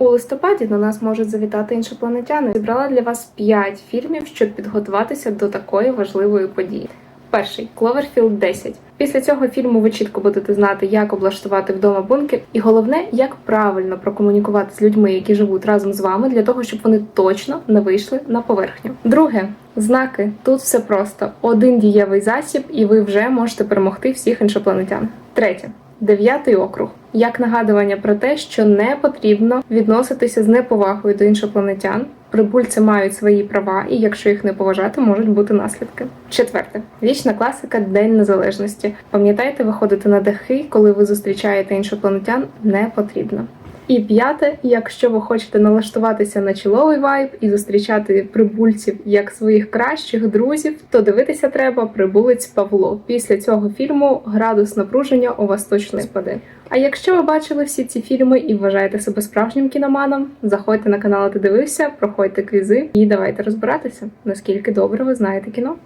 У листопаді на нас можуть завітати іншопланетяни. Зібрала для вас 5 фільмів, щоб підготуватися до такої важливої події. Перший Кловерфілд 10. Після цього фільму ви чітко будете знати, як облаштувати вдома бункер, і головне, як правильно прокомунікувати з людьми, які живуть разом з вами, для того, щоб вони точно не вийшли на поверхню. Друге знаки. Тут все просто: один дієвий засіб, і ви вже можете перемогти всіх іншопланетян. Третє. Дев'ятий округ як нагадування про те, що не потрібно відноситися з неповагою до іншопланетян. Прибульці мають свої права, і якщо їх не поважати, можуть бути наслідки. Четверте, вічна класика День Незалежності. Пам'ятайте, виходити на дахи, коли ви зустрічаєте іншопланетян, не потрібно. І п'яте, якщо ви хочете налаштуватися на чоловий вайб і зустрічати прибульців як своїх кращих друзів, то дивитися треба прибулець Павло. Після цього фільму градус напруження у вас точно спаде. А якщо ви бачили всі ці фільми і вважаєте себе справжнім кіноманом, заходьте на канал «Ти дивився, проходьте квізи і давайте розбиратися, наскільки добре ви знаєте кіно.